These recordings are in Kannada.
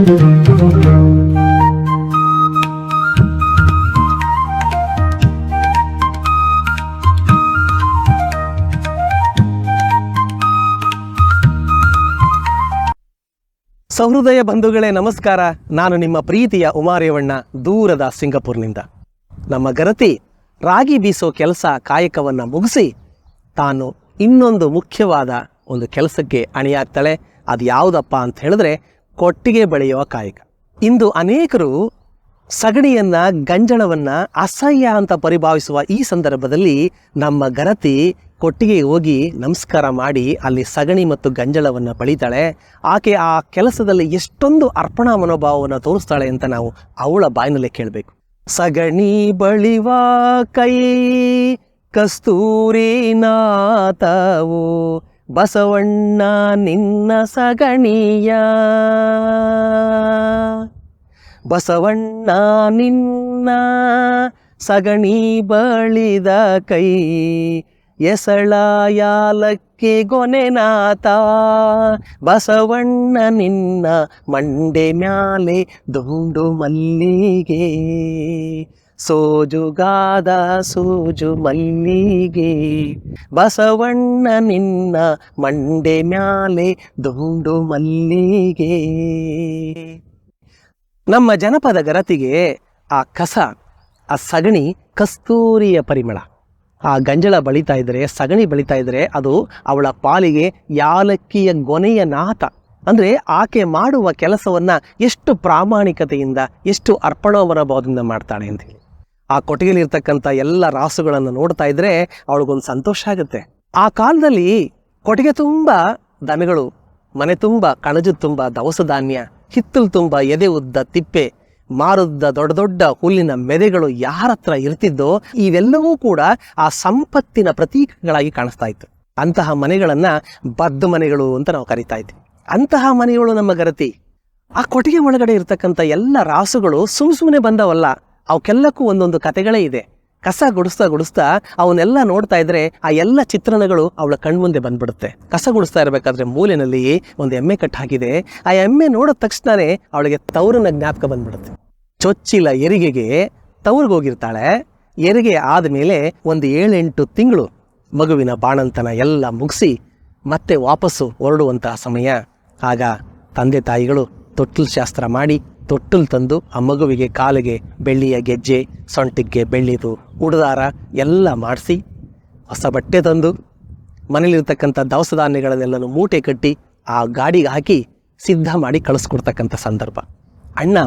ಸಹೃದಯ ಬಂಧುಗಳೇ, ನಮಸ್ಕಾರ. ನಾನು ನಿಮ್ಮ ಪ್ರೀತಿಯ ಉಮಾರೇವಣ್ಣ, ದೂರದ ಸಿಂಗಪುರ್ನಿಂದ. ನಮ್ಮ ಗರತಿ ರಾಗಿ ಬೀಸೋ ಕೆಲಸ ಕಾಯಕವನ್ನು ಮುಗಿಸಿ, ತಾನು ಇನ್ನೊಂದು ಮುಖ್ಯವಾದ ಒಂದು ಕೆಲಸಕ್ಕೆ ಅಣಿಯಾಗ್ತಾಳೆ. ಅದು ಯಾವುದಪ್ಪ ಅಂತ ಹೇಳಿದ್ರೆ ಕೊಟ್ಟಿಗೆ ಬೆಳೆಯುವ ಕಾಯಕ. ಇಂದು ಅನೇಕರು ಸಗಣಿಯನ್ನ ಗಂಜಳವನ್ನ ಅಸಹ್ಯ ಅಂತ ಪರಿಭಾವಿಸುವ ಈ ಸಂದರ್ಭದಲ್ಲಿ ನಮ್ಮ ಗರತಿ ಕೊಟ್ಟಿಗೆ ಹೋಗಿ ನಮಸ್ಕಾರ ಮಾಡಿ ಅಲ್ಲಿ ಸಗಣಿ ಮತ್ತು ಗಂಜಳವನ್ನು ಬಳಿತಾಳೆ ಆಕೆ ಆ ಕೆಲಸದಲ್ಲಿ ಎಷ್ಟೊಂದು ಅರ್ಪಣಾ ಮನೋಭಾವವನ್ನು ತೋರಿಸ್ತಾಳೆ ಅಂತ ನಾವು ಅವಳ ಬಾಯಿನಲ್ಲೇ ಕೇಳಬೇಕು. ಸಗಣಿ ಬಳಿವ ಕೈ, ಕಸ್ತೂರಿ ನಾತವು ಬಸವಣ್ಣ ನಿನ್ನ ಸಗಣಿಯ. ಬಸವಣ್ಣ ನಿನ್ನ ಸಗಣಿ ಬಳಿದ ಕೈ ಎಸಳ ಯಾಲಕ್ಕೆ ಗೊನೆನಾಥ ಬಸವಣ್ಣ ನಿನ್ನ ಮಂಡೆ ಮ್ಯಾಲೆ ದುಂಡು ಮಲ್ಲಿಗೆ. ಸೋಜುಗಾದ ಸೋಜು ಮಲ್ಲಿಗೆ, ಬಸವಣ್ಣ ನಿನ್ನ ಮಂಡೆ ಮ್ಯಾಲೆ ದುಂಡು ಮಲ್ಲಿಗೆ. ನಮ್ಮ ಜನಪದ ಗರತಿಗೆ ಆ ಕಸ, ಆ ಸಗಣಿ ಕಸ್ತೂರಿಯ ಪರಿಮಳ. ಆ ಗಂಜಳ ಬಳಿತಾ ಇದ್ದರೆ ಸಗಣಿ ಬಳಿತಾ ಇದ್ದರೆ ಅದು ಅವಳ ಪಾಲಿಗೆ ಯಾಲಕ್ಕಿಯ ಗೊನೆಯ ನಾತ. ಅಂದರೆ ಆಕೆ ಮಾಡುವ ಕೆಲಸವನ್ನು ಎಷ್ಟು ಪ್ರಾಮಾಣಿಕತೆಯಿಂದ, ಎಷ್ಟು ಅರ್ಪಣೋವರ ಮನೋಭಾವದಿಂದ ಮಾಡ್ತಾಳೆ ಅಂತೇಳಿ ಆ ಕೊಟ್ಟಿಗೆಲಿರ್ತಕ್ಕಂಥ ಎಲ್ಲ ರಾಸುಗಳನ್ನು ನೋಡ್ತಾ ಇದ್ರೆ ಅವಳಿಗೊಂದು ಸಂತೋಷ ಆಗುತ್ತೆ. ಆ ಕಾಲದಲ್ಲಿ ಕೊಟ್ಟಿಗೆ ತುಂಬ ದನಗಳು, ಮನೆ ತುಂಬ ಕಣಜು ತುಂಬ, ದವಸ ಧಾನ್ಯ, ಹಿತ್ತಲು ತುಂಬ, ಎದೆ ಉದ್ದ, ತಿಪ್ಪೆ, ಮಾರುದ್ದ, ದೊಡ್ಡ ದೊಡ್ಡ ಹುಲ್ಲಿನ ಮೆದೆಗಳು ಯಾರ ಹತ್ರ ಇರ್ತಿದ್ದೋ ಇವೆಲ್ಲವೂ ಕೂಡ ಆ ಸಂಪತ್ತಿನ ಪ್ರತೀಕಗಳಾಗಿ ಕಾಣಿಸ್ತಾ ಇತ್ತು. ಅಂತಹ ಮನೆಗಳನ್ನ ಬದ್ದ ಮನೆಗಳು ಅಂತ ನಾವು ಕರಿತಾ ಇದ್ವಿ. ಅಂತಹ ಮನೆಗಳು ನಮ್ಮ ಗರತಿ ಆ ಕೊಟ್ಟಿಗೆ ಒಳಗಡೆ ಇರತಕ್ಕಂಥ ಎಲ್ಲ ರಾಸುಗಳು ಸುಮ್ ಸುಮ್ಮನೆ ಬಂದವಲ್ಲ. ಅವಕ್ಕೆಲ್ಲಕ್ಕೂ ಒಂದೊಂದು ಕತೆಗಳೇ ಇದೆ. ಕಸ ಗುಡಿಸ್ತಾ ಗುಡಿಸ್ತಾ ಅವನ್ನೆಲ್ಲ ನೋಡ್ತಾ ಇದ್ರೆ ಆ ಎಲ್ಲ ಚಿತ್ರಣಗಳು ಅವಳ ಕಣ್ಮುಂದೆ ಬಂದ್ಬಿಡುತ್ತೆ. ಕಸ ಗುಡಿಸ್ತಾ ಇರಬೇಕಾದ್ರೆ ಮೂಲೆಯಲ್ಲಿ ಒಂದು ಎಮ್ಮೆ ಕಟ್ ಹಾಕಿದೆ. ಆ ಎಮ್ಮೆ ನೋಡಿದ ತಕ್ಷಣವೇ ಅವಳಿಗೆ ತವರನ ಜ್ಞಾಪಕ ಬಂದ್ಬಿಡುತ್ತೆ. ಚೊಚ್ಚಿಲ ಎರಿಗೆಗೆ ತವ್ರಿಗೆ ಹೋಗಿರ್ತಾಳೆ. ಆದ ಆದಮೇಲೆ ಒಂದು ಏಳೆಂಟು ತಿಂಗಳು ಮಗುವಿನ ಬಾಣಂತನ ಎಲ್ಲ ಮುಗಿಸಿ ಮತ್ತೆ ವಾಪಸ್ಸು ಹೊರಡುವಂತಹ ಸಮಯ. ಆಗ ತಂದೆ ತಾಯಿಗಳು ತೊಟ್ಟಿಲು ಶಾಸ್ತ್ರ ಮಾಡಿ ತೊಟ್ಟಲು ತಂದು ಆ ಮಗುವಿಗೆ ಕಾಲಿಗೆ, ಬೆಳ್ಳಿಯ ಗೆಜ್ಜೆ, ಸೊಂಟಿಗೆ ಬೆಳ್ಳಿದು, ಉಡದಾರ ಎಲ್ಲ ಮಾಡಿಸಿ, ಹೊಸ ಬಟ್ಟೆ ತಂದು, ಮನೇಲಿರ್ತಕ್ಕಂಥ ದವಸ ಧಾನ್ಯಗಳನ್ನೆಲ್ಲನೂ ಮೂಟೆ ಕಟ್ಟಿ ಆ ಗಾಡಿಗೆ ಹಾಕಿ ಸಿದ್ಧ ಮಾಡಿ ಕಳಿಸ್ಕೊಡ್ತಕ್ಕಂಥ ಸಂದರ್ಭ. ಅಣ್ಣ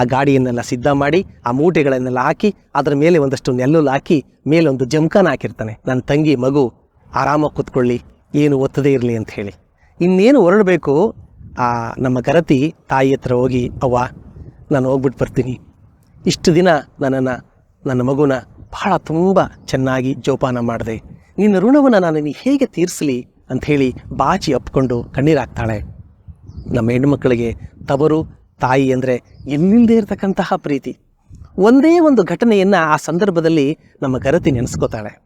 ಆ ಗಾಡಿಯನ್ನೆಲ್ಲ ಸಿದ್ಧ ಮಾಡಿ, ಆ ಮೂಟೆಗಳನ್ನೆಲ್ಲ ಹಾಕಿ, ಅದರ ಮೇಲೆ ಒಂದಷ್ಟು ನೆಲ್ಲುಲು ಹಾಕಿ ಮೇಲೆ ಒಂದು ಜಮ್ಕಾನ ಹಾಕಿರ್ತಾನೆ. ನನ್ನ ತಂಗಿ, ಮಗು, ಆರಾಮಾಗಿ ಕೂತ್ಕೊಳ್ಳಿ, ಏನು ಒತ್ತದೇ ಇರಲಿ ಅಂತ ಹೇಳಿ. ಇನ್ನೇನು ಹೊರಡಬೇಕು, ಆ ನಮ್ಮ ಗರತಿ ತಾಯಿ ಹತ್ರ ಹೋಗಿ, ಅವ್ವ ನಾನು ಹೋಗ್ಬಿಟ್ಟು ಬರ್ತೀನಿ. ಇಷ್ಟು ದಿನ ನನ್ನನ್ನು, ನನ್ನ ಮಗುನ ಬಹಳ ತುಂಬ ಚೆನ್ನಾಗಿ ಜೋಪಾನ ಮಾಡಿದೆ. ನಿನ್ನ ಋಣವನ್ನು ನಾನು ಹೇಗೆ ತೀರಿಸಲಿ ಅಂಥೇಳಿ ಬಾಚಿ ಅಪ್ಕೊಂಡು ಕಣ್ಣೀರಾಗ್ತಾಳೆ. ನಮ್ಮ ಹೆಣ್ಣುಮಕ್ಕಳಿಗೆ ತವರು, ತಾಯಿ ಅಂದರೆ ಎಲ್ಲಿಲ್ಲದೆ ಇರತಕ್ಕಂತಹ ಪ್ರೀತಿ. ಒಂದೇ ಒಂದು ಘಟನೆಯನ್ನು ಆ ಸಂದರ್ಭದಲ್ಲಿ ನಮ್ಮ ಗರತಿ ನೆನೆಸ್ಕೋತಾಳೆ.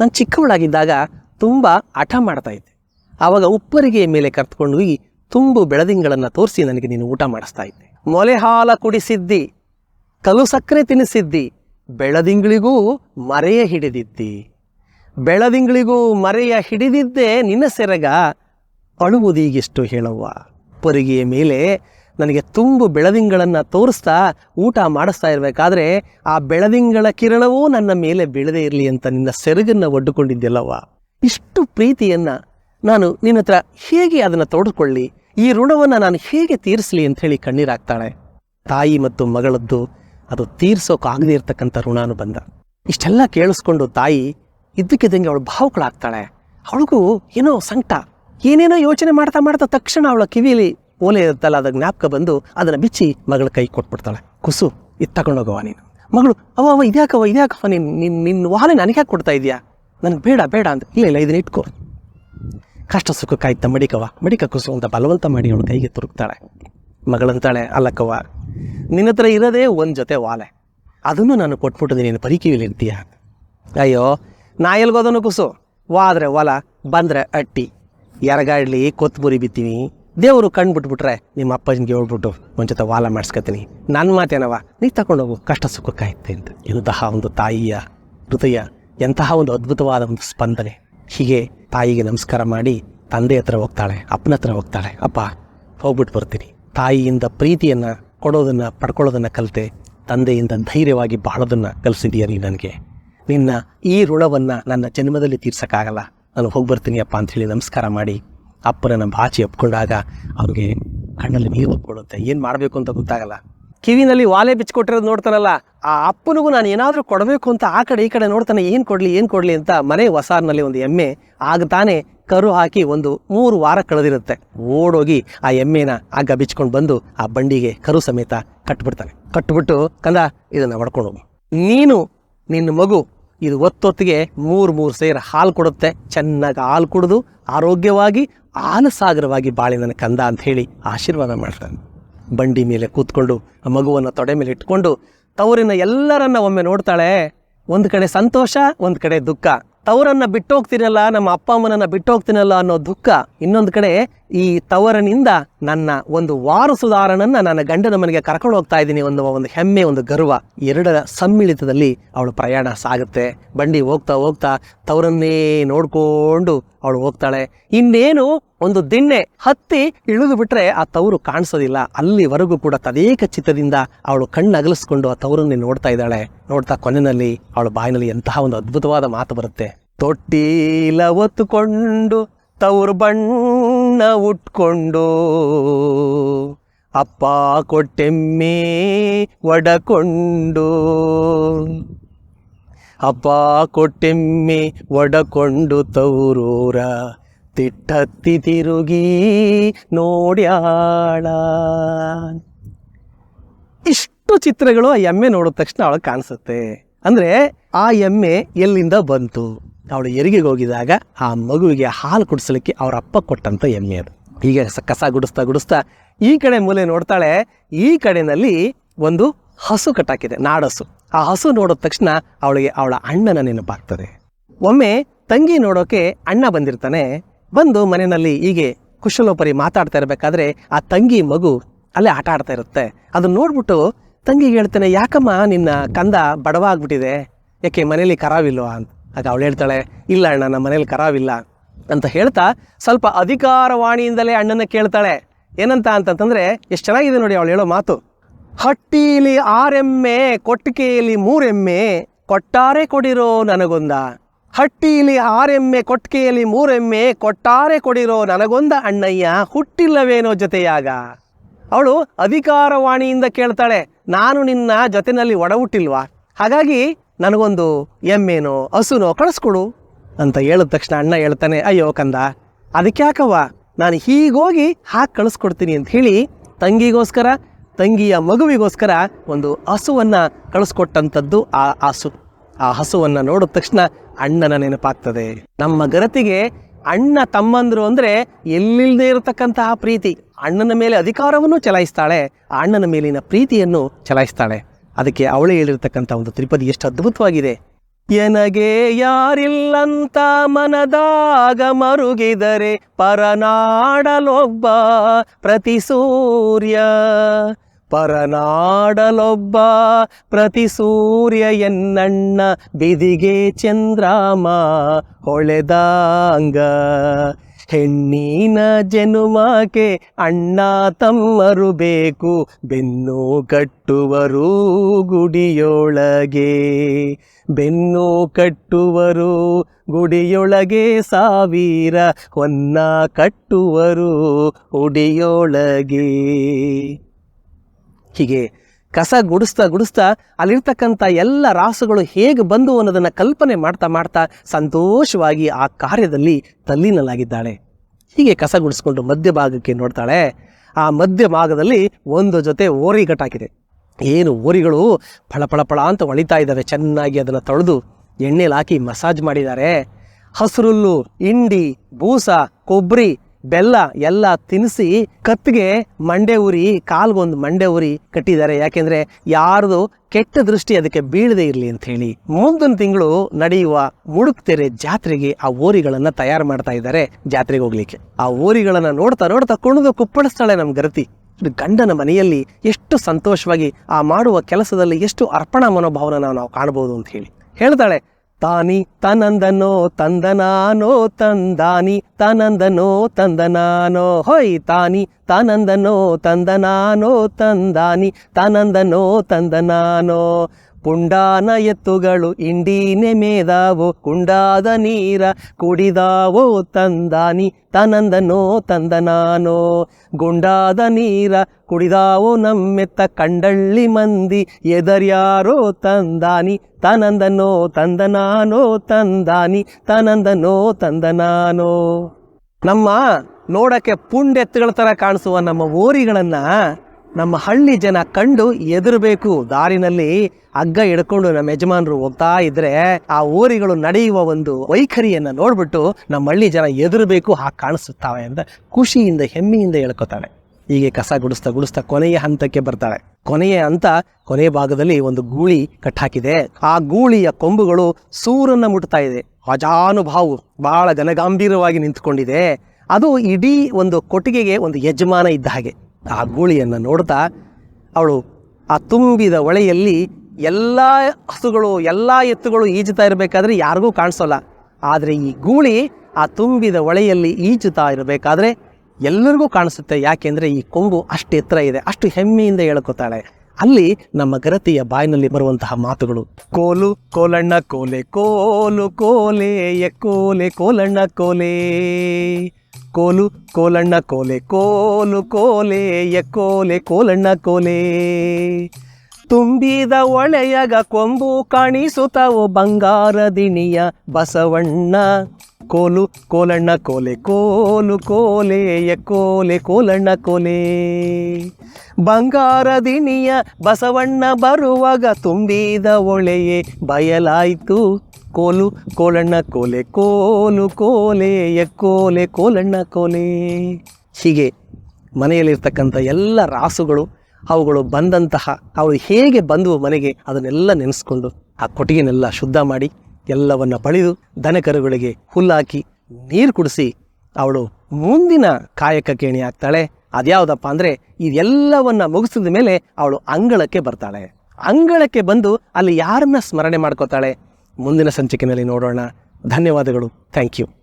ನಾನು ಚಿಕ್ಕವಳಾಗಿದ್ದಾಗ ತುಂಬ ಹಠ ಮಾಡ್ತಾ ಇದ್ದೆ. ಆವಾಗ ಉಪ್ಪರಿಗೆಯ ಮೇಲೆ ಕರ್ತ್ಕೊಂಡು ಹೋಗಿ ತುಂಬು ಬೆಳದಿಂಗಳನ್ನು ತೋರಿಸಿ ನನಗೆ ನೀನು ಊಟ ಮಾಡಿಸ್ತಾ ಇದ್ದೆ. ಮೊಲೆ ಹಾಲ ಕುಡಿಸಿದ್ದಿ ಕಲು ಸಕ್ಕರೆ ತಿನ್ನಿಸಿದ್ದಿ, ಬೆಳದಿಂಗಳಿಗೂ ಮರೆಯ ಹಿಡಿದಿದ್ದಿ. ಬೆಳದಿಂಗಳಿಗೂ ಮರೆಯ ಹಿಡಿದಿದ್ದೆ ನಿನ್ನ ಸೆರಗ, ಅಳುವುದೀಗಿಷ್ಟು ಹೇಳವ್ವ. ಪೊರಿಗೆಯ ಮೇಲೆ ನನಗೆ ತುಂಬು ಬೆಳದಿಂಗಳನ್ನು ತೋರಿಸ್ತಾ, ಊಟ ಮಾಡಿಸ್ತಾ ಇರಬೇಕಾದ್ರೆ, ಆ ಬೆಳದಿಂಗಳ ಕಿರಣವೂ ನನ್ನ ಮೇಲೆ ಬೀಳದೇ ಇರಲಿ ಅಂತ ನಿನ್ನ ಸೆರಗನ್ನು ಒಡ್ಡುಕೊಂಡಿದ್ದೆಲ್ಲವ್ವ ಇಷ್ಟು ಪ್ರೀತಿಯನ್ನು ನಾನು ನಿನ್ನ ಹತ್ರ ಹೇಗೆ ಅದನ್ನು ತೋಡ್ಕೊಳ್ಳಿ ಈ ಋಣವನ್ನು ನಾನು ಹೇಗೆ ತೀರಿಸಲಿ ಅಂತ ಹೇಳಿ ಕಣ್ಣೀರಾಗ್ತಾಳೆ. ತಾಯಿ ಮತ್ತು ಮಗಳದ್ದು ಅದು ತೀರ್ಸೋಕ್ಕಾಗದೇ ಇರತಕ್ಕಂಥ ಋಣಾನು ಬಂದ ಇಷ್ಟೆಲ್ಲ ಕೇಳಿಸ್ಕೊಂಡು ತಾಯಿ ಇದ್ದಕ್ಕಿದ್ದಂಗೆ ಅವಳು ಭಾವುಕಳಾಗ್ತಾಳೆ. ಅವಳಿಗೂ ಏನೋ ಸಂಕಟ. ಏನೇನೋ ಯೋಚನೆ ಮಾಡ್ತಾ ಮಾಡ್ತಾ ತಕ್ಷಣ ಅವಳ ಕಿವಿಲಿ ಓಲೆ ಇರುತ್ತಲ್ಲ ಅದ ಜ್ಞಾಪಕ ಬಂದು ಅದನ್ನು ಬಿಚ್ಚಿ ಮಗಳ ಕೈ ಕೊಟ್ಬಿಡ್ತಾಳೆ. ಕುಸು, ಇದು ತಗೊಂಡೋಗವ ನೀನು. ಮಗಳು ಅವ ಅವ ಇದ್ಯಾಕವ ಇದ್ಯಾಕವ ನೀನು ನಿನ್ನ ನಿನ್ನ ವಾಲೆ ನನಗೆ ಯಾಕೆ ಕೊಡ್ತಾ ಇದೆಯಾ? ನನಗೆ ಬೇಡ ಬೇಡ ಅಂತ. ಇಲ್ಲ ಇಲ್ಲ, ಇದನ್ನ ಇಟ್ಕೋ. ಕಷ್ಟ ಸುಖ ಕಾಯ್ತ ಮಡಿಕವ ಮಡಿಕ ಕುಸು ಅಂತ ಬಲವಂತ ಮಾಡಿ ಅವಳು ಕೈಗೆ ತುರುಕ್ತಾಳೆ. ಮಗಳಂತಾಳೆ, ಅಲ್ಲಕ್ಕವ್ವ, ನಿನ್ನ ಹತ್ರ ಇರೋದೇ ಒಂದು ಜೊತೆ ವಾಲೆ. ಅದನ್ನು ನಾನು ಕೊಟ್ಬಿಟ್ಟಿದ್ದೀನಿ, ನೀನು ಪರಿಕೆಯಲ್ಲಿ ಇರ್ತೀಯ? ಅಯ್ಯೋ ನಾ ಎಲ್ಗೋದನು ಕುಸು. ವಾದ್ರೆ ಹೊಲ ಬಂದರೆ ಅಟ್ಟಿ. ಎರಗಾಡ್ಲಿ ಕೊತ್ತಂಬರಿ ಬಿತ್ತೀನಿ. ದೇವರು ಕಣ್ಣು ಬಿಟ್ಬಿಟ್ರೆ ನಿಮ್ಮ ಅಪ್ಪನಿಗೆ ಹೇಳ್ಬಿಟ್ಟು ಒಂದು ಜೊತೆ ವಾಲ ಮಾಡಿಸ್ಕೊತೀನಿ. ನನ್ನ ಮಾತೇನವ ನೀ ತಗೊಂಡೋಗು ಕಷ್ಟ ಸುಖಕ್ಕಾಯ್ತೆ ಅಂತ. ಇಂತಹ ಒಂದು ತಾಯಿಯ ಹೃದಯ, ಎಂತಹ ಒಂದು ಅದ್ಭುತವಾದ ಒಂದು ಸ್ಪಂದನೆ. ಹೀಗೆ ತಾಯಿಗೆ ನಮಸ್ಕಾರ ಮಾಡಿ ತಂದೆ ಹತ್ರ ಹೋಗ್ತಾಳೆ, ಅಪ್ಪನ ಹತ್ರ ಹೋಗ್ತಾಳೆ, ಅಪ್ಪ, ಹೋಗ್ಬಿಟ್ಟು ಬರ್ತೀನಿ. ತಾಯಿಯಿಂದ ಪ್ರೀತಿಯನ್ನು ಕೊಡೋದನ್ನು, ಪಡ್ಕೊಳ್ಳೋದನ್ನು ಕಲಿತೆ. ತಂದೆಯಿಂದ ಧೈರ್ಯವಾಗಿ ಬಾಳೋದನ್ನು ಕಲಿಸಿದೀಯ ನೀ ನನಗೆ. ನಿನ್ನ ಈ ಋಣವನ್ನು ನನ್ನ ಜನ್ಮದಲ್ಲಿ ತೀರ್ಸೋಕ್ಕಾಗಲ್ಲ. ನಾನು ಹೋಗಿ ಬರ್ತೀನಿ ಅಪ್ಪ ಅಂಥೇಳಿ ನಮಸ್ಕಾರ ಮಾಡಿ ಅಪ್ಪನನ್ನು ಬಾಚಿ ಒಪ್ಕೊಂಡಾಗ ಅವ್ರಿಗೆ ಕಣ್ಣಲ್ಲಿ ನೀರು ಒಪ್ಕೊಳ್ಳುತ್ತೆ. ಏನು ಮಾಡಬೇಕು ಅಂತ ಗೊತ್ತಾಗಲ್ಲ. ಕಿವಿನಲ್ಲಿ ವಾಲೆ ಬಿಚ್ಚಿಕೊಟ್ಟಿರೋದು ನೋಡ್ತಾನಲ್ಲ, ಆ ಅಪ್ಪನಿಗೂ ನಾನು ಏನಾದರೂ ಕೊಡಬೇಕು ಅಂತ ಆ ಕಡೆ ಈ ಕಡೆ ನೋಡ್ತಾನೆ, ಏನು ಕೊಡಲಿ ಏನು ಕೊಡಲಿ ಅಂತ ಮನೆ ವಸಾರ್ನಲ್ಲಿ ಒಂದು ಎಮ್ಮೆ ಆಗ ತಾನೇ ಕರು ಹಾಕಿ ಒಂದು ಮೂರು ವಾರ ಕಳೆದಿರುತ್ತೆ. ಓಡೋಗಿ ಆ ಎಮ್ಮೆನ ಆಗ ಬಿಚ್ಕೊಂಡು ಬಂದು ಆ ಬಂಡಿಗೆ ಕರು ಸಮೇತ ಕಟ್ಬಿಡ್ತಾನೆ. ಕಟ್ಬಿಟ್ಟು ಕಂದ, ಇದನ್ನು ಹೊಡ್ಕೊಂಡು ಹೋಗು. ನೀನು ನಿನ್ನ ಮಗು ಇದು ಒತ್ತೊತ್ತಿಗೆ ಮೂರು ಮೂರು ಸೇರು ಹಾಲು ಕೊಡುತ್ತೆ, ಚೆನ್ನಾಗಿ ಹಾಲು ಕುಡಿದು ಆರೋಗ್ಯವಾಗಿ, ಆನಸಾಗರವಾಗಿ ಬಾಳಿ ನನ್ನ ಕಂದ ಅಂತ ಹೇಳಿ ಆಶೀರ್ವಾದ ಮಾಡ್ತಾನೆ. ಬಂಡಿ ಮೇಲೆ ಕೂತ್ಕೊಂಡು, ಆ ಮಗುವನ್ನು ತೊಡೆ ಮೇಲೆ ಇಟ್ಕೊಂಡು, ತವರಿನ ಎಲ್ಲರನ್ನ ಒಮ್ಮೆ ನೋಡ್ತಾಳೆ, ಒಂದು ಕಡೆ ಸಂತೋಷ, ಒಂದು ಕಡೆ ದುಃಖ. ತವರನ್ನ ಬಿಟ್ಟೋಗ್ತೀನಲ್ಲ, ನಮ್ಮ ಅಪ್ಪ ಅಮ್ಮನನ್ನ ಬಿಟ್ಟೋಗ್ತೀನಲ್ಲ ಅನ್ನೋ ದುಃಖ. ಇನ್ನೊಂದು ಕಡೆ ಈ ತವರನಿಂದ ನನ್ನ ಒಂದು ವಾರಸುದಾರನನ್ನ ನನ್ನ ಗಂಡನ ಮನೆಗೆ ಕರ್ಕೊಂಡು ಹೋಗ್ತಾ ಇದ್ದೀನಿ ಒಂದು ಒಂದು ಹೆಮ್ಮೆ, ಒಂದು ಗರ್ವ ಎರಡರ ಸಮ್ಮಿಳಿತದಲ್ಲಿ ಅವಳು ಪ್ರಯಾಣ ಸಾಗುತ್ತೆ. ಬಂಡಿ ಹೋಗ್ತಾ ಹೋಗ್ತಾ ತವರನ್ನೇ ನೋಡ್ಕೊಂಡು ಅವಳು ಹೋಗ್ತಾಳೆ. ಇನ್ನೇನು ಒಂದು ದಿಣ್ಣೆ ಹತ್ತಿ ಇಳಿದು ಬಿಟ್ರೆ ಆ ತವರು ಕಾಣಿಸೋದಿಲ್ಲ. ಅಲ್ಲಿವರೆಗೂ ಕೂಡ ತದೇಕ ಚಿತ್ತದಿಂದ ಅವಳು ಕಣ್ಣು ಅಗಲಿಸ್ಕೊಂಡು ಆ ತವರನ್ನೇ ನೋಡ್ತಾ ಇದ್ದಾಳೆ. ನೋಡ್ತಾ ಕೊನೆಯಲ್ಲಿ ಅವಳ ಬಾಯಿನಲ್ಲಿ ಎಂತಹ ಒಂದು ಅದ್ಭುತವಾದ ಮಾತು ಬರುತ್ತೆ. ತೊಟ್ಟೀಲ ಒತ್ತುಕೊಂಡು ತವರು ಬಣ್ಣ ಉಟ್ಕೊಂಡು, ಅಪ್ಪ ಕೊಟ್ಟೆಮ್ಮೆ ಒಡಕೊಂಡು. ಅಪ್ಪ ಕೊಟ್ಟೆಮ್ಮೆ ಒಡಕೊಂಡು ತೌರೂರ ತಿಟ್ಟತ್ತಿ ತಿರುಗಿ ನೋಡ್ಯಾಳ ಇಷ್ಟು ಚಿತ್ರಗಳು ಆ ಎಮ್ಮೆ ನೋಡಿದ ತಕ್ಷಣ ಅವಳಿಗೆ ಕಾಣಿಸುತ್ತೆ. ಅಂದರೆ ಆ ಎಮ್ಮೆ ಎಲ್ಲಿಂದ ಬಂತು? ಅವಳು ಎರಿಗೆಗೆ ಹೋಗಿದಾಗ ಆ ಮಗುವಿಗೆ ಹಾಲು ಕುಡಿಸ್ಲಿಕ್ಕೆ ಅವ್ರ ಅಪ್ಪ ಕೊಟ್ಟಂತ ಎಮ್ಮೆ ಅದು. ಹೀಗೆ ಕಸ ಗುಡಿಸ್ತಾ ಗುಡಿಸ್ತಾ ಈ ಕಡೆ ಮೂಲೆ ನೋಡ್ತಾಳೆ, ಈ ಕಡೆನಲ್ಲಿ ಒಂದು ಹಸು ಕಟ್ಟಾಕಿದೆ ನಾಡಸು ಆ ಹಸು ನೋಡಿದ ತಕ್ಷಣ ಅವಳಿಗೆ ಅವಳ ಅಣ್ಣನ ನೆನಪಾಗ್ತದೆ. ಒಮ್ಮೆ ತಂಗಿ ನೋಡೋಕೆ ಅಣ್ಣ ಬಂದಿರ್ತಾನೆ, ಬಂದು ಮನೆಯಲ್ಲಿ ಹೀಗೆ ಕುಶಲೋಪರಿ ಮಾತಾಡ್ತಾ ಇರಬೇಕಾದ್ರೆ ಆ ತಂಗಿ ಮಗು ಅಲ್ಲೇ ಆಟ ಆಡ್ತಾ ಇರುತ್ತೆ. ಅದನ್ನ ನೋಡ್ಬಿಟ್ಟು ತಂಗಿಗೆ ಹೇಳ್ತಾನೆ, ಯಾಕಮ್ಮ ನಿನ್ನ ಕಂದ ಬಡವಾಗ್ಬಿಟ್ಟಿದೆ, ಯಾಕೆ ಮನೇಲಿ ಕರಾವಿಲ್ವಾ? ಅಂತ. ಆಗ ಅವಳು ಹೇಳ್ತಾಳೆ, ಇಲ್ಲ ಅಣ್ಣ, ನಮ್ಮ ಮನೇಲಿ ಕರಾವಿಲ್ಲ. ಅಂತ ಹೇಳ್ತಾ ಸ್ವಲ್ಪ ಅಧಿಕಾರವಾಣಿಯಿಂದಲೇ ಅಣ್ಣನ ಕೇಳ್ತಾಳೆ. ಏನಂತ ಅಂತಂತಂದ್ರೆ, ಎಷ್ಟು ಚೆನ್ನಾಗಿದೆ ನೋಡಿ ಅವಳು ಹೇಳೋ ಮಾತು. ಹಟ್ಟೀಲಿ ಆರೆಮ್ಮೆ ಕೊಟ್ಟಿಗೆಯಲ್ಲಿ ಮೂರೆಮ್ಮೆ, ಕೊಟ್ಟಾರೆ ಕೊಡಿರೋ ನನಗೊಂದ. ಹಟ್ಟೀಲಿ ಆರೆಮ್ಮೆ ಕೊಟ್ಟಿಗೆಯಲ್ಲಿ ಮೂರೆಮ್ಮೆ, ಕೊಟ್ಟಾರೆ ಕೊಡಿರೋ ನನಗೊಂದ ಅಣ್ಣಯ್ಯ, ಹುಟ್ಟಿಲ್ಲವೇನೋ ಜೊತೆಯಾಗ. ಅವಳು ಅಧಿಕಾರವಾಣಿಯಿಂದ ಕೇಳ್ತಾಳೆ, ನಾನು ನಿನ್ನ ಜೊತೆನಲ್ಲಿ ಒಡ ಹುಟ್ಟಿಲ್ವಾ ಹಾಗಾಗಿ ನನಗೊಂದು ಎಮ್ಮೆನೋ, ಹಸುನೋ ಕಳಿಸ್ಕೊಡು ಅಂತ ಹೇಳಿದ ತಕ್ಷಣ ಅಣ್ಣ ಹೇಳ್ತಾನೆ, ಅಯ್ಯೋ ಕಂದ, ಅದಕ್ಕೆ ಯಾಕವ್ವ? ನಾನು ಹೀಗೋಗಿ ಹಾಕಿ ಕಳಿಸ್ಕೊಡ್ತೀನಿ ಅಂತ ಹೇಳಿ ತಂಗಿಗೋಸ್ಕರ, ತಂಗಿಯ ಮಗುವಿಗೋಸ್ಕರ ಒಂದು ಹಸುವನ್ನು ಕಳಿಸ್ಕೊಟ್ಟಂಥದ್ದು ಆ ಹಸು. ಆ ಹಸುವನ್ನ ನೋಡಿದ ತಕ್ಷಣ ಅಣ್ಣನ ನೆನಪಾಗ್ತದೆ. ನಮ್ಮ ಗರತಿಗೆ ಅಣ್ಣ ತಮ್ಮಂದರು ಅಂದ್ರೆ ಎಲ್ಲಿಲ್ಲದೆ ಇರತಕ್ಕಂತಹ ಪ್ರೀತಿ. ಅಣ್ಣನ ಮೇಲೆ ಅಧಿಕಾರವನ್ನು ಚಲಾಯಿಸ್ತಾಳೆ ಅಣ್ಣನ ಮೇಲಿನ ಪ್ರೀತಿಯನ್ನು ಚಲಾಯಿಸ್ತಾಳೆ. ಅದಕ್ಕೆ ಅವಳೇ ಹೇಳಿರ್ತಕ್ಕಂಥ ಒಂದು ತ್ರಿಪದಿ ಎಷ್ಟು ಅದ್ಭುತವಾಗಿದೆ. ಎನಗೆ ಯಾರಿಲ್ಲಂತ ಮನದಾಗ ಮರುಗಿದರೆ ಪರನಾಡಲೊಬ್ಬ ಪ್ರತಿ ಸೂರ್ಯ. ಪರನಾಡಲೊಬ್ಬ ಪ್ರತಿ ಸೂರ್ಯ ಎನ್ನಣ್ಣ ಬಿದಿಗೆ ಚಂದ್ರಾಮ ಹೊಳೆದಾಂಗ. ಹೆಣ್ಣಿನ ಜನುಮಕ್ಕೆ ಅಣ್ಣ ತಮ್ಮರು ಬೇಕು, ಬೆನ್ನು ಕಟ್ಟುವರು ಗುಡಿಯೊಳಗೆ. ಬೆನ್ನು ಕಟ್ಟುವರು ಗುಡಿಯೊಳಗೆ ಸಾವಿರ, ಹೊನ್ನ ಕಟ್ಟುವರು ಉಡಿಯೊಳಗೆ. ಹೀಗೆ ಕಸ ಗುಡಿಸ್ತಾ ಗುಡಿಸ್ತಾ ಅಲ್ಲಿರ್ತಕ್ಕಂಥ ಎಲ್ಲ ರಾಸುಗಳು ಹೇಗೆ ಬಂದು ಅನ್ನೋದನ್ನು ಕಲ್ಪನೆ ಮಾಡ್ತಾ ಮಾಡ್ತಾ ಸಂತೋಷವಾಗಿ ಆ ಕಾರ್ಯದಲ್ಲಿ ತಲ್ಲೀನಲಾಗಿದ್ದಾಳೆ ಹೀಗೆ ಕಸ ಗುಡಿಸ್ಕೊಂಡು ಮಧ್ಯಭಾಗಕ್ಕೆ ನೋಡ್ತಾಳೆ. ಆ ಮಧ್ಯ ಭಾಗದಲ್ಲಿ ಒಂದು ಜೊತೆ ಓರಿ ಗಟ್ಟಾಕಿದೆ ಏನು ಓರಿಗಳು ಫಳ ಫಳ ಫಳ ಅಂತ ಒಳಿತಾ ಇದ್ದಾವೆ. ಚೆನ್ನಾಗಿ ಅದನ್ನು ತೊಳೆದು ಎಣ್ಣೆಲಿ ಹಾಕಿ ಮಸಾಜ್ ಮಾಡಿದ್ದಾರೆ. ಹಸಿರುಲ್ಲು ಇಂಡಿ ಬೂಸ ಕೊಬ್ಬರಿ ಬೆಲ್ಲ ಎಲ್ಲ ತಿನ್ನಿಸಿ ಕತ್ತಿಗೆ ಮಂಡೆ ಉರಿ, ಕಾಲ್ಗೊಂದು ಮಂಡೆ ಉರಿ ಕಟ್ಟಿದ್ದಾರೆ. ಯಾಕೆಂದ್ರೆ ಯಾರ್ದು ಕೆಟ್ಟ ದೃಷ್ಟಿ ಅದಕ್ಕೆ ಬೀಳದೆ ಇರಲಿ ಅಂತ ಹೇಳಿ ಮುಂದಿನ ತಿಂಗಳು ನಡೆಯುವ ಮುಡುಕ್ತೆರೆ ಜಾತ್ರೆಗೆ ಆ ಓರಿಗಳನ್ನ ತಯಾರು ಮಾಡ್ತಾ ಇದ್ದಾರೆ ಜಾತ್ರೆಗೆ ಹೋಗ್ಲಿಕ್ಕೆ. ಆ ಓರಿಗಳನ್ನ ನೋಡ್ತಾ ನೋಡ್ತಾ ಕುಣಿದು ಕುಪ್ಪಳಿಸ್ತಾಳೆ ನಮ್ ಗರತಿ. ಗಂಡನ ಮನೆಯಲ್ಲಿ ಎಷ್ಟು ಸಂತೋಷವಾಗಿ ಆ ಮಾಡುವ ಕೆಲಸದಲ್ಲಿ ಎಷ್ಟು ಅರ್ಪಣಾ ಮನೋಭಾವನ ನಾವು ಕಾಣಬಹುದು ಅಂತ ಹೇಳಿ. ಹೇಳ್ತಾಳೆ ತಾನಿ ತನಂದನೋ ತಂದನಾನೋ ತಂದಾನಿ ತನಂದನೋ ತಂದನಾನೋ ಹೊಯ್ ತಾನಿ ತಾನಂದನೋ ತಂದನಾನೋ ತಂದಾನಿ ತನಂದನೋ ತಂದನಾನೋ ಪುಂಡಾನ ಎತ್ತುಗಳು ಇಂಡೀನೆ ಮೇದಾವೋ, ಕುಂಡಾದ ನೀರ ಕುಡಿದಾವೋ, ತಂದಾನಿ ತನಂದನೋ, ತಂದನಾನೋ. ಗುಂಡಾದ ನೀರ ಕುಡಿದಾವೋ, ನಮ್ಮೆತ್ತ ಕಂಡಳ್ಳಿ ಮಂದಿ ಎದರ್ಯಾರೋ, ತಂದಾನಿ ತನಂದನೋ, ತಂದನಾನೋ, ತಂದಾನಿ ತನಂದನೋ, ತಂದನಾನೋ. ನಮ್ಮ ನೋಡಕ್ಕೆ ಪುಂಡೆತ್ತುಗಳ ಥರ ಕಾಣಿಸುವ ನಮ್ಮ ಓರಿಗಳನ್ನ ನಮ್ಮ ಹಳ್ಳಿ ಜನ ಕಂಡು ಎದುರಬೇಕು. ದಾರಿನಲ್ಲಿ ಹಗ್ಗ ಹಿಡ್ಕೊಂಡು ನಮ್ಮ ಯಜಮಾನರು ಹೋಗ್ತಾ ಇದ್ರೆ ಆ ಊರಿಗಳು ನಡೆಯುವ ಒಂದು ವೈಖರಿಯನ್ನ ನೋಡ್ಬಿಟ್ಟು ನಮ್ಮ ಹಳ್ಳಿ ಜನ ಎದುರಬೇಕು ಹಾಗೆ ಕಾಣಿಸುತ್ತಾವೆ ಅಂತ ಖುಷಿಯಿಂದ, ಹೆಮ್ಮೆಯಿಂದ ಹೇಳ್ಕೊತಾಳೆ ಹೀಗೆ ಕಸ ಗುಡಿಸ್ತಾ ಗುಡಿಸ್ತಾ ಕೊನೆಯ ಹಂತಕ್ಕೆ ಬರ್ತಾಳೆ ಕೊನೆಯ ಹಂತ, ಕೊನೆಯ ಭಾಗದಲ್ಲಿ ಒಂದು ಗೂಳಿ ಕಟ್ಟಾಕಿದೆ. ಆ ಗೂಳಿಯ ಕೊಂಬುಗಳು ಸೂರನ್ನ ಮುಟ್ತಾ ಇದೆ. ಅಜಾನುಭಾವು ಬಹಳ ಘನಗಾಂಭೀರವಾಗಿ ನಿಂತ್ಕೊಂಡಿದೆ. ಅದು ಇಡೀ ಒಂದು ಕೊಟ್ಟಿಗೆಗೆ ಒಂದು ಯಜಮಾನ ಇದ್ದ ಹಾಗೆ. ಆ ಗೂಳಿಯನ್ನು ನೋಡ್ತಾ ಅವಳು ಆ ತುಂಬಿದ ಹೊಳೆಯಲ್ಲಿ ಎಲ್ಲ ಹಸುಗಳು, ಎಲ್ಲ ಎತ್ತುಗಳು ಈಜುತ್ತಾ ಇರಬೇಕಾದ್ರೆ ಯಾರಿಗೂ ಕಾಣಿಸೋಲ್ಲ. ಆದರೆ ಈ ಗೂಳಿ ಆ ತುಂಬಿದ ಹೊಳೆಯಲ್ಲಿ ಈಜುತ್ತಾ ಇರಬೇಕಾದ್ರೆ ಎಲ್ಲರಿಗೂ ಕಾಣಿಸುತ್ತೆ. ಯಾಕೆಂದರೆ ಈ ಕೊಂಬು ಅಷ್ಟು ಎತ್ತರ ಇದೆ, ಅಷ್ಟು ಹೆಮ್ಮೆಯಿಂದ ಹೇಳ್ಕೊತಾಳೆ. ಅಲ್ಲಿ ನಮ್ಮ ಗರತಿಯ ಬಾಯಿನಲ್ಲಿ ಬರುವಂತಹ ಮಾತುಗಳು. ಕೋಲು, ಕೋಲಣ್ಣ, ಕೋಲೆ, ಕೋಲು, ಕೋಲೆ ಕೋಲೆ, ಕೋಲಣ್ಣ, ಕೋಲೆ. ಕೋಲು ಕೋಲಣ್ಣ ಕೋಲೆ, ಕೋಲು ಕೋಲೆ ಎಕ್ಕೋಲೆ ಕೋಲಣ್ಣ ಕೋಲೆ. ತುಂಬಿದ ಒಳೆಯಗ ಕೊಂಬು ಕಾಣಿಸುತ್ತವು ಬಂಗಾರದಿಣಿಯ ಬಸವಣ್ಣ. ಕೋಲು ಕೋಲಣ್ಣ ಕೋಲೆ, ಕೋಲು ಕೋಲೆ ಎಕ್ಕೋಲೆ ಕೋಲಣ್ಣ ಕೋಲೆ. ಬಂಗಾರದಿಣಿಯ ಬಸವಣ್ಣ ಬರುವಾಗ ತುಂಬಿದ ಒಳೆಯೇ ಬಯಲಾಯಿತು. ಕೋಲು, ಕೋಲಣ್ಣ ಕೋಲೆ, ಕೋಲು, ಕೋಲೆ, ಎಕ್ಕೋಲೆ, ಕೋಲಣ್ಣ ಕೋಲೆ. ಹೀಗೆ ಮನೆಯಲ್ಲಿರ್ತಕ್ಕಂಥ ಎಲ್ಲ ರಾಸುಗಳು, ಅವುಗಳು ಬಂದಂತಹ ಅವಳು ಹೇಗೆ ಬಂದವು ಮನೆಗೆ ಅದನ್ನೆಲ್ಲ ನೆನೆಸ್ಕೊಂಡು ಆ ಕೊಟ್ಟಿಗೆನೆಲ್ಲ ಶುದ್ಧ ಮಾಡಿ ಎಲ್ಲವನ್ನು ಬಳಿದು ದನಕರುಗಳಿಗೆ ಹುಲ್ಲಾಕಿ ನೀರು ಕುಡಿಸಿ ಅವಳು ಮುಂದಿನ ಕಾಯಕ ಕೇಣಿ ಆಗ್ತಾಳೆ. ಅದ್ಯಾವುದಪ್ಪ ಅಂದರೆ ಇದೆಲ್ಲವನ್ನು ಮುಗಿಸಿದ ಮೇಲೆ ಅವಳು ಅಂಗಳಕ್ಕೆ ಬರ್ತಾಳೆ. ಅಂಗಳಕ್ಕೆ ಬಂದು ಅಲ್ಲಿ ಯಾರನ್ನ ಸ್ಮರಣೆ ಮಾಡ್ಕೋತಾಳೆ? ಮುಂದಿನ ಸಂಚಿಕೆಯಲ್ಲಿ ನೋಡೋಣ. ಧನ್ಯವಾದಗಳು. Thank you